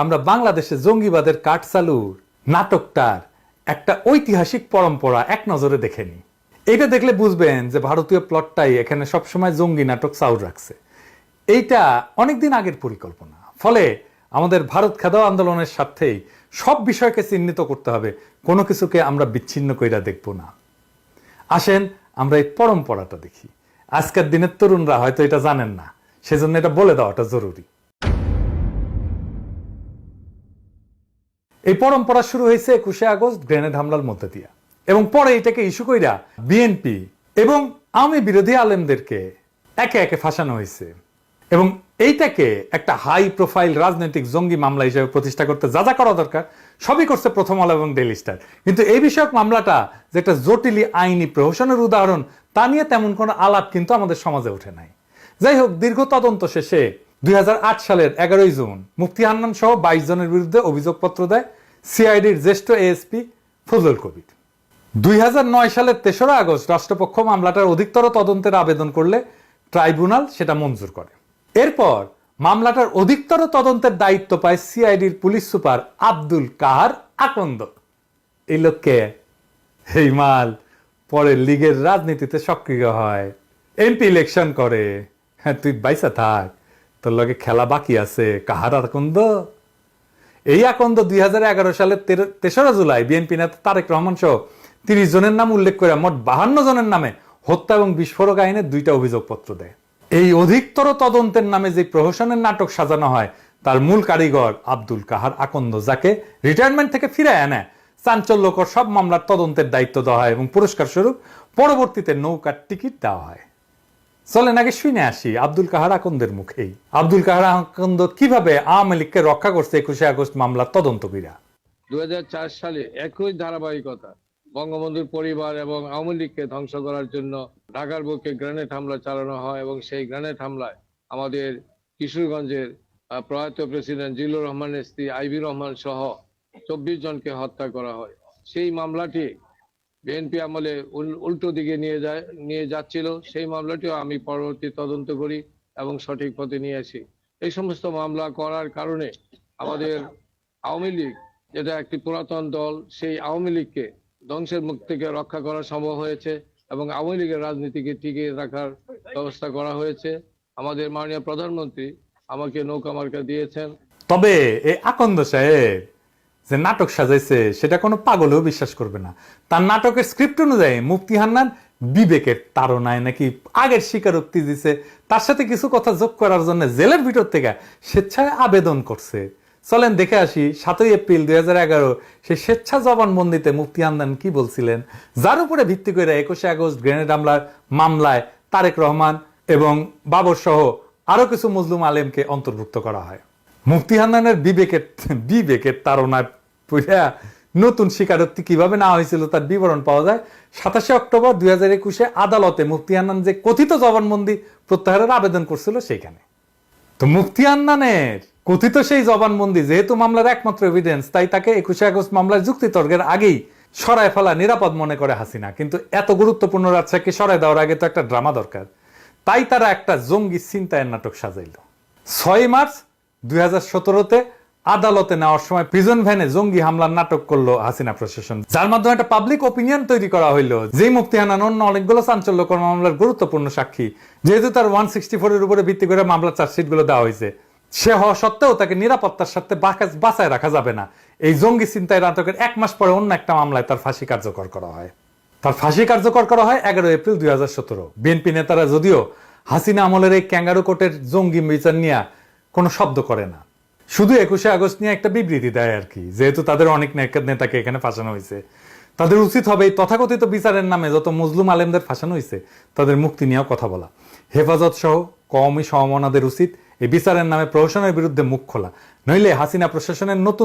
আমরা বাংলাদেশে জঙ্গিবাদের কাঠ চালুর নাটকটার একটা ঐতিহাসিক পরম্পরা এক নজরে দেখে নি এটা দেখলে বুঝবেন যে ভারতীয় প্লটটাই এখানে সবসময় জঙ্গি নাটক চাউর রাখছে। এইটা অনেকদিন আগের পরিকল্পনা। ফলে আমাদের ভারত খেদাও আন্দোলনের সাথেই সব বিষয়কে চিহ্নিত করতে হবে, কোনো কিছুকে আমরা বিচ্ছিন্ন কইরা দেখব না। আসেন, আমরা এই পরম্পরাটা দেখি। আজকের দিনের তরুণরা হয়তো এটা জানেন না, সেজন্য এটা বলে দেওয়াটা জরুরি। এই পরম্পরা শুরু হয়েছে একুশে আগস্ট গ্রেনেড হামলার মধ্যে দিয়া। এবং পরে এটাকে ইস্যু কইরা বিএনপি এবং আওয়ামী বিরোধী আলেমদেরকে একে একে ফাঁসানো হয়েছে। এবং এইটাকে একটা হাই প্রোফাইল রাজনৈতিক জঙ্গি মামলা হিসেবে প্রতিষ্ঠা করতে যা যা করা দরকার, সবই করছে প্রথম আলো এবং ডেলি স্টার। কিন্তু এই বিষয়ক মামলাটা যে একটা জটিলি আইনি প্রহসনের উদাহরণ, তা নিয়ে তেমন কোনো আলাপ কিন্তু আমাদের সমাজে ওঠে নাই। যাই হোক, দীর্ঘ তদন্ত শেষে দুই হাজার আট সালের এগারোই জুন মুফতি হান্নান সহ বাইশ জনের বিরুদ্ধে অভিযোগপত্র দেয় সিআইডির জ্যেষ্ঠ এএসপি ফজল কবির। দুই নয় সালের তেসরা আগস্ট রাষ্ট্রপক্ষ মামলাটার অধিকতর তদন্তের আবেদন করলে ট্রাইব্যুনাল সেটা মঞ্জুর করে। এরপর মামলাটার অধিকতর তদন্তের দায়িত্ব পায় সিআইডির পুলিশ সুপার আব্দুল কাহার আকন্দ। এই লোককে এই মাল পরে লীগের রাজনীতিতে সক্রিয় হয়। এমপি ইলেকশন করে। হ্যাঁ তুই বাইসা থাক। তোর লগে খেলা বাকি আছে, কাহার আকন্দ এই আকন্দ দুই হাজার এগারো সালের তেসরা জুলাই, বিএনপি নেতা তারেক রহমান সহ তিরিশ জনের নাম উল্লেখ করে মোট বাহান্ন জনের নামে হত্যা এবং বিস্ফোরক আইনে দুইটা অভিযোগপত্র দেয়। এই অধিকতর তদন্তের নামে যে প্রহসনের নাটক সাজানো হয়, তার মূল কারিগর আব্দুল কাহার আকন্দ, যাকে রিটায়ারমেন্ট থেকে ফিরে আনে। চাঞ্চল্যকর সব মামলার তদন্তের দায়িত্ব দেওয়া হয় এবং পুরস্কার স্বরূপ পরবর্তীতে নৌকার টিকিট দেওয়া হয়। চলেন, আগে শুনে আসি আব্দুল কাহার আকন্দের মুখেই। আব্দুল কাহার আকন্দ কীভাবে আওয়ামী লীগকে রক্ষা করছে একুশে আগস্ট মামলার তদন্ত কইরা দু সালে একই ধারাবাহিকতা, বঙ্গবন্ধুর পরিবার এবং আওয়ামী লীগকে ধ্বংস করার জন্য ঢাকার বুকে গ্রেনেড হামলা চালানো হয় এবং সেই গ্রেনেড হামলায় আমাদের কিশোরগঞ্জের প্রয়াত প্রেসিডেন্ট জিল্লুর রহমানের স্ত্রী আইভি রহমান সহ চব্বিশ জনকে হত্যা করা হয়। সেই মামলাটি বিএনপি আমলে উল- উল্টো দিকে নিয়ে যায়, নিয়ে যাচ্ছিল, সেই মামলাটিও আমি পরবর্তী তদন্ত করি এবং সঠিক পথে নিয়ে আসি। এই সমস্ত মামলা করার কারণে আমাদের আওয়ামী লীগ, যেটা একটি পুরাতন দল, সেই আওয়ামী লীগকে ধ্বংসের মুখ থেকে রক্ষা করা সম্ভব হয়েছে এবং আওয়ামী লীগের রাজনীতিকে টিকিয়ে রাখার ব্যবস্থা করা হয়েছে। আমাদের মাননীয় প্রধানমন্ত্রী আমাকে নৌকা মার্কা দিয়েছেন। তবে এই আকন্দ সাহেব যে নাটক সাজাইছে, সেটা কোনো পাগলেও বিশ্বাস করবে না। তার নাটকের স্ক্রিপ্ট অনুযায়ী মুফতি হান্নান বিবেকের তাড়নায় নাকি আগের স্বীকারোক্তি দিছে। তার সাথে কিছু কথা যোগ করার জন্য জেলের ভিতর থেকে স্বেচ্ছায় আবেদন করছে। চলেন দেখে আসি, সাতই এপ্রিল দুই হাজার এগারো সে স্বেচ্ছা জবানবন্দিতে মুফতি হান্নান কি বলছিলেন? যার উপরে ভিত্তি করে একুশে আগস্ট গ্রেনেড হামলার মামলায় তারেক রহমান এবং বাবর সহ আরও কিছু মুসলিম আলেমকে অন্তর্ভুক্ত করা হয়। মুফতি হান্নানের বিবেকের বিবেকের তারণায় পুরা নতুন স্বীকারোক্তি কীভাবে না হয়েছিল তার বিবরণ পাওয়া যায়। সাতাশে অক্টোবর দুই হাজার একুশে আদালতে মুফতি হান্নান যে কথিত জবানবন্দি প্রত্যাহারের আবেদন করছিল সেইখানে। তো মুফতি আন্নানের কথিত সেই জবানবন্দি যেহেতু মামলার একমাত্র এভিডেন্স তাই তাকে একুশে আগস্ট মামলার যুক্তিতর্কের আগেই সরায় ফেলা নিরাপদ মনে করে হাসিনা। কিন্তু এত গুরুত্বপূর্ণ রাজশাহীকে সরায় দেওয়ার আগে তো একটা ড্রামা দরকার। তাই তারা একটা জঙ্গি চিন্তায়ের নাটক সাজাইল। ছয় মার্চ দুই হাজার আদালতে নেওয়ার সময় প্রিজন ভ্যানে জঙ্গি হামলার নাটক করল হাসিনা প্রশাসন। যার মাধ্যমে একটা পাবলিক ওপিনিয়ন তৈরি করা হইল যে মুক্তি হানান অন্য অনেকগুলো চাঞ্চল্যকর মামলার গুরুত্বপূর্ণ সাক্ষী। যেহেতু তার ওয়ান সিক্সটি ফোরের উপরে ভিত্তি করে মামলার চার্জশিটগুলো দেওয়া হয়েছে। সে হওয়া সত্ত্বেও তাকে নিরাপত্তার সাথে বাঁচায় রাখা যাবে না। এই জঙ্গি চিন্তায় নাটকের এক মাস পরে অন্য একটা মামলায় তার ফাঁসি কার্যকর করা হয়। তার ফাঁসি কার্যকর করা হয় এগারো এপ্রিল দুই হাজার সতেরো। বিএনপি নেতারা যদিও হাসিনা আমলের এই ক্যাঙ্গারু কোটের জঙ্গি বিচার নিয়ে কোনো শব্দ করে না। শুধু একুশে আগস্ট নিয়ে একটা বিবৃতি দেয় আর কি, যেহেতু তাদের অনেক নেক- নেতাকে এখানে ফাঁসানো হয়েছে। তাদের উচিত হবে এই তথাকথিত বিচারের নামে যত মুসলিম আলেমদের ফাঁসানো হয়েছে, তাদের মুক্তি নিয়েও কথা বলা। হেফাজত সহ কমই সমমনাদের উচিত এই বিচারের নামে প্রহসনের বিরুদ্ধে মুখ খোলা। নইলে হাসিনা প্রশাসনের নতুন